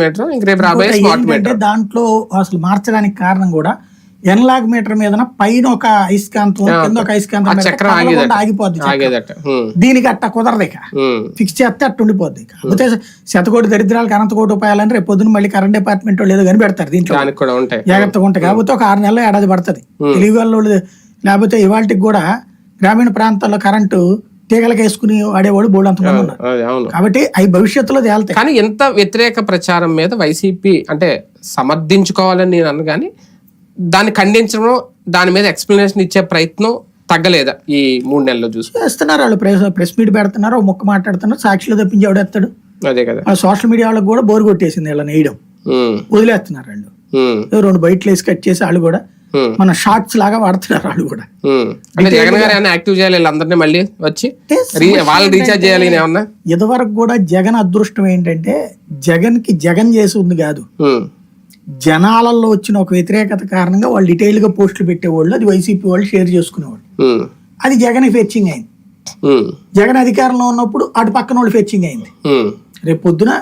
Metre ఇంక రేపు రాబోయే స్మార్ట్ మీటర్. దాంట్లో అసలు మార్చడానికి కారణం కూడా ఎన్లాగ్ మీటర్ మీద పైన ఒక అయస్కాంతం కింద ఒక అయస్కాంతం ఆగేదట. ఆగిపోద్ది దీనికి అట్ట కుదరదు ఇక. ఫిక్స్ చేస్తే అట్టు ఉండిపోద్ది ఇక. కాకపోతే శతకోటి దరిద్రాలకు కోటి ఉపాయాలని రేపు పొద్దున్న మళ్ళీ కరెంట్ డిపార్ట్మెంట్ వాళ్ళు ఏదో కనిపెడతారు దీంట్లో. దానికి కూడా ఉంటాయి. జాగ్రత్తగా ఉంటాయి. కాకపోతే ఒక ఆరు నెలలు ఏడాది పడుతుంది. తెలివి వాళ్ళు లేకపోతే ఇవాళకి కూడా గ్రామీణ ప్రాంతాల్లో కరెంటు తీగలకి వేసుకుని వాడేవాడు బోర్డు అంతమంది ఉన్నారు అది అవును. కాబట్టి అవి భవిష్యత్తులో తేలుతాయి. కానీ ఎంత వ్యతిరేక ప్రచారం మీద వైసీపీ అంటే సమర్థించుకోవాలని నేను అన్న కానీ దాన్ని ఖండించడం దాని మీద ఎక్స్ప్లెనేషన్ ఇచ్చే ప్రయత్నం తగ్గలేదా ఈ మూడు నెలల్లో చూసి? చేస్తున్నారు వాళ్ళు. ప్రెస్ ప్రెస్ మీట్ పెడుతున్నారు ఒక ముక్క మాట్లాడుతున్నారు సాక్షులు తప్పించి ఎవడేస్తాడు అదే కదా. ఆ సోషల్ మీడియా వాళ్ళకి కూడా బోర్ కొట్టేసింది వీళ్ళని వేయడం. వదిలేస్తున్నారు వాళ్ళు. రెండు బయటలు వేసి కట్ చేసి వాళ్ళు కూడా మన షార్ట్స్ లాగా వాడుతున్నారు వాళ్ళు కూడా. అంటే జగన్ గారు ఏమైనా యాక్టివ్ చేయాలి వీళ్ళందరినీ మళ్ళీ వచ్చి? వాళ్ళు రీఛార్జ్ చేయాలి ఏమన్నా? ఇదివరకు కూడా జగన్ అదృష్టం ఏంటంటే జగన్కి జగన్ చేసి ఉంది కాదు. జనాలలో వచ్చిన ఒక వ్యతిరేకత కారణంగా వాళ్ళు డీటెయిల్గా పోస్టులు పెట్టేవాళ్ళు అది వైసీపీ వాళ్ళు షేర్ చేసుకునేవాళ్ళు. అది జగన్ ఫెచ్చింగ్ అయింది. జగన్ అధికారంలో ఉన్నప్పుడు అటు పక్కన వాళ్ళు ఫెచ్చింగ్ అయింది. రేపు పొద్దున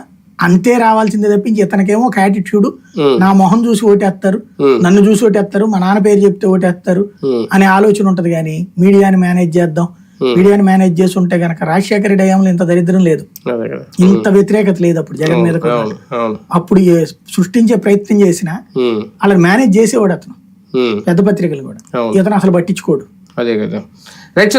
అంతే రావాల్సిందే తప్పించి ఇతనికేమో ఒక యాటిట్యూడ్ నా మొహం చూసి ఓటేస్తారు నన్ను చూసి ఓటేస్తారు మా నాన్న పేరు చెప్తే ఓటేస్తారు అనే ఆలోచన ఉంటది కానీ మీడియాని మేనేజ్ చేద్దాం. మీడియాని మేనేజ్ చేసి ఉంటే గనక రాజశేఖర రెడ్డి హయాంలో ఇంత దరిద్రం లేదు. ఇంత వ్యతిరేకత లేదు అప్పుడు జగన్ మీద అప్పుడు సృష్టించే ప్రయత్నం చేసిన వాళ్ళని మేనేజ్ చేసేవాడు అతను. పెద్ద పత్రికలు కూడా. ఇతను అసలు పట్టించుకోడు. అదే కదా. రైట్